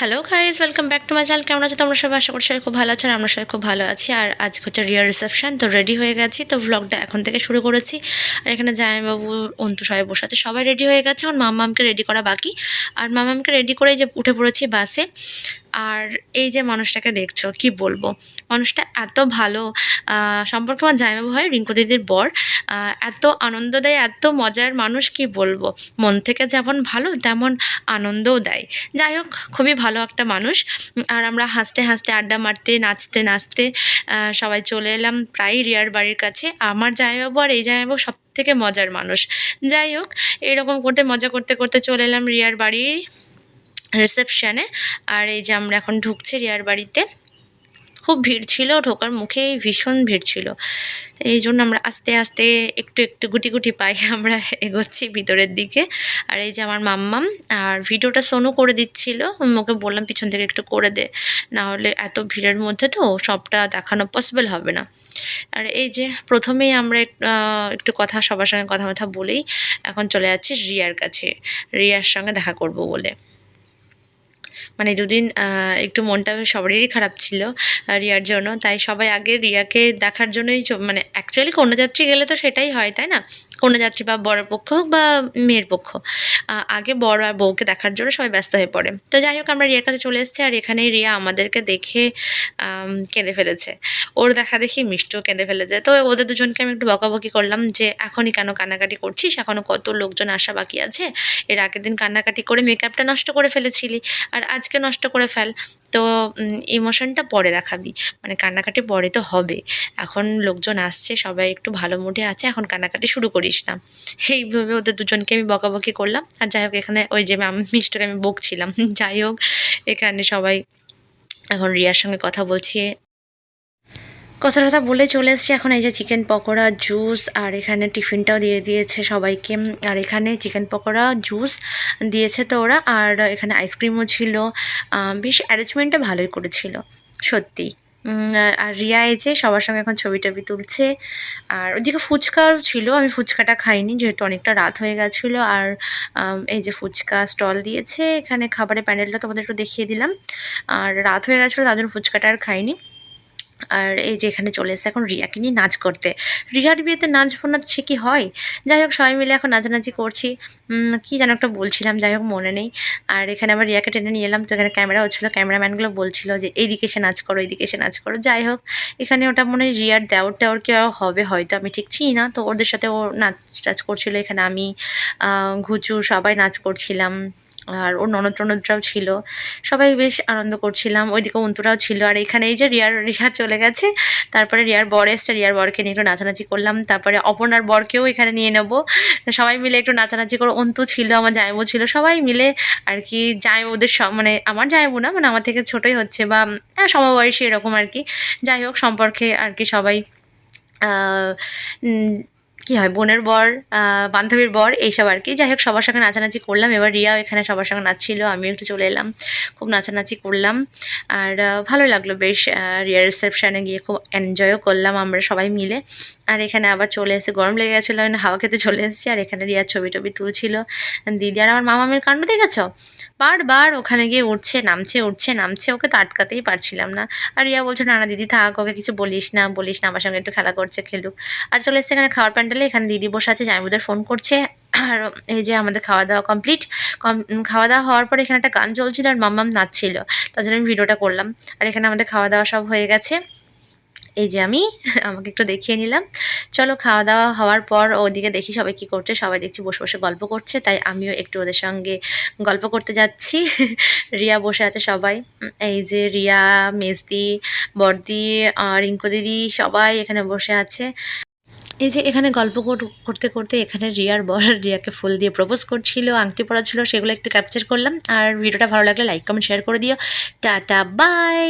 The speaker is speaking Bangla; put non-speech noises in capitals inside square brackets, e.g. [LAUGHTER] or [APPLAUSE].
Hello guys welcome back to my channel কেমন আছো তোমরা সবাই? আশা করছি সবাই খুব ভালো আছো আর আমরা সবাই খুব ভালো আছি। আর আজকে হচ্ছে রিয়ার রিসেপশন তো রেডি হয়ে গেছি। তো ব্লগটা এখন থেকে শুরু করেছি। আর এখানে জামাইবাবু, অন্তু সবাই বসে আছে। সবাই রেডি হয়ে গেছে। এখন মামামকে রেডি করা বাকি। আর মামামকে রেডি করে যে উঠে পড়েছি বাসে আর এই যে মানুষটাকে দেখছ, কি বলব? মানুষটা এত ভালো সম্পর্কে আমার জামাইবাবু হয় রিঙ্কু দিদির বর। এত আনন্দ দেয় এত মজার মানুষ, কি বলব? মন থেকে যেমন ভালো, তেমন আনন্দও দেয়। যাই হোক, খুবই ভালো একটা মানুষ। আর আমরা হাসতে হাসতে, আড্ডা মারতে, নাচতে নাচতে সবাই চলে এলাম প্রায় রিয়ার বাড়ির কাছে। আমার জামাইবাবু আর এই জামাইবাবু সব থেকে মজার মানুষ। যাই হোক, এরকম করতে, মজা করতে করতে চলে এলাম রিয়ার বাড়ির রিসেপশানে আর এই যে আমরা এখন ঢুকছি রিয়ার বাড়িতে, খুব ভিড় ছিল, ঢোকার মুখে ভীষণ ভিড় ছিল। এই জন্য আমরা আস্তে আস্তে একটু একটু গুটি গুটি পাই [LAUGHS] আমরা এগোচ্ছি ভিতরের দিকে। আর এই যে আমার মাম্মাম, আর ভিডিওটা সোনু করে দিচ্ছিল। ওকে বললাম, পিছন থেকে একটু করে দে। না হলে এত ভিড়ের মধ্যে তো সবটা দেখানো পসিবল হবে না। আর এই যে প্রথমেই আমরা একটু কথা, সবার সঙ্গে কথা কথা বলেই এখন চলে যাচ্ছি রিয়ার কাছে। রিয়ার সঙ্গে দেখা করব বলে। মানে দুদিন একটু মনটা সবারই খারাপ ছিল রিয়ার জন্য। তাই সবাই আগে রিয়াকে দেখার জন্যই মানে অ্যাকচুয়ালি কন্যাযাত্রী গেলে তো সেটাই হয়, তাই না? কন্যাযাত্রী বা বড় পক্ষ হোক বা মেয়ের পক্ষ। আগে বড় আর বউকে দেখার জন্য সবাই ব্যস্ত হয়ে পড়ে। তো যাই হোক, আমরা রিয়ার কাছে চলে এসেছি আর এখানে রিয়া আমাদেরকে দেখে কেঁদে ফেলেছে। ওর দেখা দেখি মিষ্টিও কেঁদে ফেলে যায়। তো ওদের দুজনকে আমি একটু বকাবকি করলাম যে, এখনই কেন কান্নাকাটি করছিস, এখনও কত লোকজন আসা বাকি আছে, এর আগের দিন কান্নাকাটি করে মেকআপটা নষ্ট করে ফেলেছিলি, আর আজকে নষ্ট করে ফেল। তো ইমোশনটা পরে দেখাবি মানে কান্নাকাটি পরে তো হবে। এখন লোকজন আসছে, সবাই একটু ভালো মুডে আছে, এখন কান্নাকাটি শুরু করিস না। এইভাবে ওদের দুজনকে আমি বকাবকি করলাম। আর যাই হোক, এখানে ওই যে মিষ্টকে আমি বকছিলাম। [LAUGHS] যাই হোক, এখানে সবাই এখন রিয়ার সঙ্গে কথা বলছি। কথা টথা বলে চলে এসেছি এখন এই যে চিকেন পকোড়া জুস, আর এখানে টিফিনটাও দিয়ে দিয়েছে সবাইকে। আর এখানে চিকেন পকোড়া, জুস দিয়েছে তো ওরা, আর এখানে আইসক্রিমও ছিল। বেশ অ্যারেঞ্জমেন্টটা ভালোই করেছিল, সত্যি। আর- রিয়া যে সবার সঙ্গে এখন ছবি টবি তুলছে। আর ওদিকে ফুচকাও ছিল, আমি ফুচকাটা খাইনি যেহেতু অনেকটা রাত হয়ে গেছিল। আর এই যে ফুচকা স্টল দিয়েছে, এখানে খাবারের প্যান্ডেলটা তোমাদের একটু দেখিয়ে দিলাম। আর রাত হয়ে গেছিল জন্য ফুচকাটা আর খাইনি। আর এই যে এখানে চলে এসেছে এখন রিয়াকে নিয়ে নাচ করতে? রিয়ার বিয়েতে নাচবো না সে কি হয়? যাই হোক, সবাই মিলে এখন নাচানাচি করছি। কি যেন একটা বলছিলাম, যাই হোক, মনে নেই। আর এখানে আবার রিয়াকে টেনে নিয়ে এলাম, তো এখানে ক্যামেরা হচ্ছিল। ক্যামেরাম্যানগুলো বলছিল যে, এইদিকে এসে নাচ করো, এইদিকে এসে নাচ করো। যাই হোক, এখানে ওটা মনে হয় রিয়ার দেওর টেওর কেউ হবে হয়তো, আমি ঠিক চিনি না। তো ওদের সাথে ও নাচ টাচ করছিল, এখানে আমি ঘুচু সবাই নাচ করছিলাম। আর ওর ননদ টনদরাও ছিল। সবাই বেশ আনন্দ করছিলাম। ওইদিকে অন্তুরাও ছিল। আর এখানে এই যে রিয়ার রিয়া চলে গেছে। তারপরে রিয়ার বর এসছে। রিয়ার বরকে নিয়ে একটু নাচানাচি করলাম। তারপরে অপর্ণার বরকেও এখানে নিয়ে নেব। সবাই মিলে একটু নাচানাচি করে। অন্তু ছিল আমার জায়বু ছিল সবাই মিলে আর কি জায়বুদের সব মানে আমার জায়বু না মানে আমার থেকে ছোটোই হচ্ছে বা হ্যাঁ, সমবয়সী এরকম আর কি। যাই হোক সম্পর্কে আর কি সবাই কি হয়, বোনের বর বান্ধবীর বর, এইসব আর কি। যাই হোক, সবার সঙ্গে নাচানাচি করলাম। এবার রিয়াও এখানে সবার সঙ্গে নাচছিল, আমিও একটু চলে এলাম। খুব নাচানাচি করলাম। আর ভালো লাগল বেশ রিয়া রিসেপশানে গিয়ে খুব এনজয়ও করলাম আমরা সবাই মিলে। আর এখানে আবার চলে এসে গরম লেগে গেছিল হাওয়া খেতে চলে এসেছি। আর এখানে রিয়ার ছবি টবি তুলছিল। দিদি আর আমার মামামের কাণ্ড দেখেছ? বারবার ওখানে গিয়ে উঠছে, নামছে উঠছে, নামছে। ওকে তো আটকাতেই পারছিলাম না। আর রিয়া বলছে, না না, দিদি থাক, ওকে কিছু বলিস না বলিস না, আমার সঙ্গে একটু খেলা করছে, খেলুক। আর চলে এসছে এখানে খাওয়ার প্যান্ডেলে। এখানে দিদি বসে আছে জামাইবুদের ফোন করছে। আর এই যে আমাদের খাওয়া দাওয়া কমপ্লিট কম খাওয়া দাওয়া হওয়ার পর এখানে একটা গান চলছিল আর মাম্মাম নাচছিল। তার জন্য আমি ভিডিওটা করলাম। আর এখানে আমাদের খাওয়া দাওয়া সব হয়ে গেছে। এই যে আমি, আমাকে একটু দেখিয়ে নিলাম। চলো খাওয়া দাওয়া হওয়ার পর ওদিকে দেখি সবাই কী করছে। সবাই দেখছি বসে বসে গল্প করছে। তাই আমিও একটু ওদের সঙ্গে গল্প করতে যাচ্ছি। রিয়া বসে আছে সবাই। এই যে রিয়া, মেজদি বর্দি রিঙ্কু দিদি সবাই এখানে বসে আছে। এই যে এখানে গল্প করতে করতে এখানে রিয়ার বর রিয়াকে ফুল দিয়ে প্রপোজ করছিল, আংটি পরা ছিল সেগুলো একটু ক্যাপচার করলাম। আর ভিডিওটা ভালো লাগলে লাইক কমেন্ট শেয়ার করে দিও। Tata bye